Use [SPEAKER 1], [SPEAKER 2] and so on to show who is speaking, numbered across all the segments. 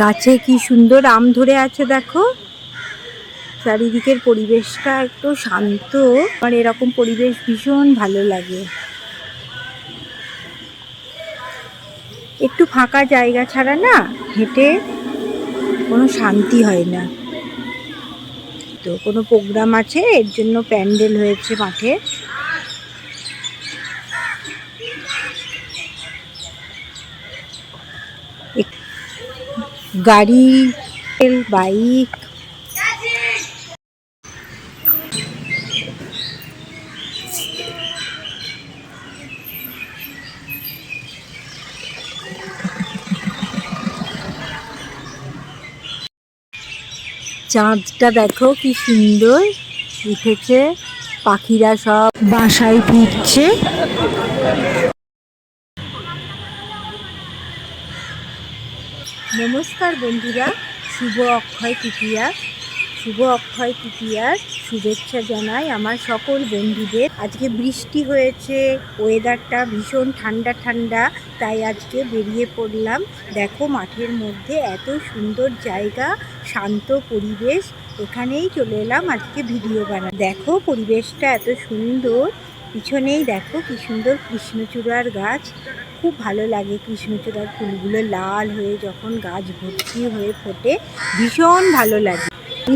[SPEAKER 1] গাছে কি সুন্দর আম ধরে আছে দেখো। চারিদিকের পরিবেশটা একটু শান্ত। আর এরকম পরিবেশ ভীষণ ভালো লাগে। একটু ফাঁকা জায়গা ছাড়া না হেঁটে কোনো শান্তি হয় না। তো কোনো প্রোগ্রাম আছে? এর জন্য প্যান্ডেল হয়েছে মাঠে। গাড়ি, বাইক চাঁদটা দেখো কি সুন্দর। উঠেছে, পাখিরা সব বাসায় ফিরছে। নমস্কার বন্ধুরা, শুভ অক্ষয় তৃতীয়া। শুভ অক্ষয় তৃতীয়ার শুভেচ্ছা জানাই আমার সকল বন্ধুদের। আজকে বৃষ্টি হয়েছে ওয়েদারটা ভীষণ ঠান্ডা ঠান্ডা, তাই আজকে বেরিয়ে পড়লাম। দেখো মাঠের মধ্যে এত সুন্দর জায়গা, শান্ত পরিবেশ, এখানেই চলে এলাম আজকে ভিডিও বানা দেখো পরিবেশটা এত সুন্দর, পিছনেই দেখো কি সুন্দর কৃষ্ণচূড়ার গাছ। খুব ভালো লাগে কৃষ্ণচূড়ার ফুলগুলো লাল হয়ে যখন গাছ ভর্তি হয়ে ফোটে, ভীষণ ভালো লাগে।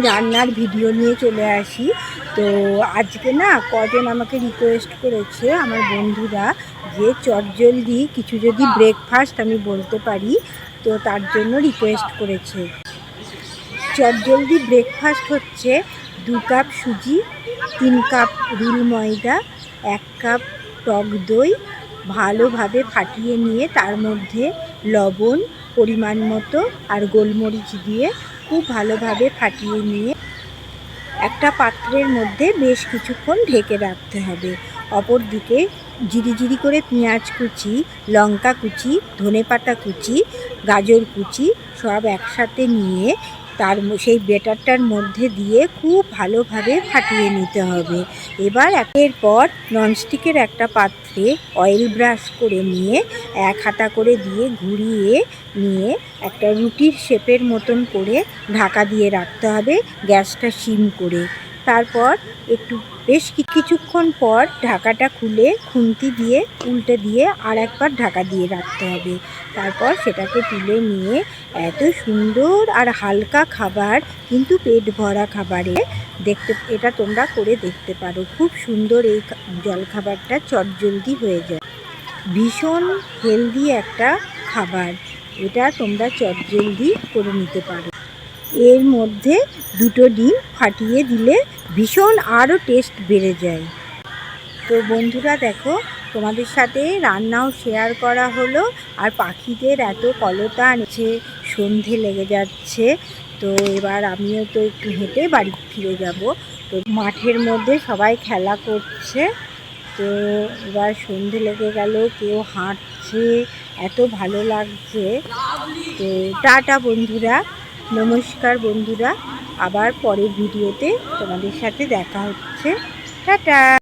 [SPEAKER 1] রান্নার ভিডিও নিয়ে চলে আসি। তো আজকে না কজন আমাকে রিকোয়েস্ট করেছে আমার বন্ধুরা যে চটজলদি কিছু যদি ব্রেকফাস্ট আমি বলতে পারি। তো তার জন্য রিকোয়েস্ট করেছে। চটজলদি ব্রেকফাস্ট হচ্ছে দু কাপ সুজি, তিন কাপ রুল ময়দা, এক কাপ টক দই, ভালোভাবে ফাটিয়ে নিয়ে তার মধ্যে লবণ পরিমাণ মতো আর গোলমরিচ দিয়ে খুব ভালোভাবে ফাটিয়ে নিয়ে একটা পাত্রের মধ্যে বেশ কিছুক্ষণ ঢেকে রাখতে হবে। অপরদিকে জিরি জিরি করে পেঁয়াজ কুচি, লঙ্কা কুচি ধনে পাতা কুচি, গাজর কুচি সব একসাথে নিয়ে তার সেই বেটারটার মধ্যে দিয়ে খুব ভালোভাবে ফাটিয়ে নিতে হবে। এবার একের পর ননস্টিকের একটা পাত্রে অয়েল ব্রাশ করে নিয়ে, এক হাতা করে দিয়ে ঘুরিয়ে নিয়ে একটা রুটির শেপের মতন করে ঢাকা দিয়ে রাখতে হবে গ্যাসটা সিম করে। তারপর একটু বেশ কিছুক্ষণ পর ঢাকাটা খুলে খুন্তি দিয়ে, উল্টে দিয়ে আর একবার ঢাকা দিয়ে রাখতে হবে। তারপর সেটাকে তুলে নিয়ে এত সুন্দর আর হালকা খাবার, কিন্তু পেট ভরা খাবারে দেখতে, এটা তোমরা করে দেখতে পারো। খুব সুন্দর এই জলখাবারটা চটজলদি হয়ে যায়। ভীষণ হেলদি একটা খাবার। এটা তোমরা চটজলদি করে নিতে পারো। এর মধ্যে দুটো ডিম ফাটিয়ে দিলে ভীষণ আরও টেস্ট বেড়ে যায়। তো বন্ধুরা দেখো, তোমাদের সাথে রান্নাও শেয়ার করা হলো আর পাখিদের এত কলতা আনছে সন্ধে লেগে যাচ্ছে। তো এবার আমিও তো একটু হেঁটে বাড়ি ফিরে যাব। তো মাঠের মধ্যে সবাই খেলা করছে। তো এবার সন্ধে লেগে গেল, কেউ হাঁটছে, এত ভালো লাগছে। তো টাটা বন্ধুরা, নমস্কার বন্ধুরা। আবার পরের ভিডিওতে তোমাদের সাথে দেখা হচ্ছে। টাটা!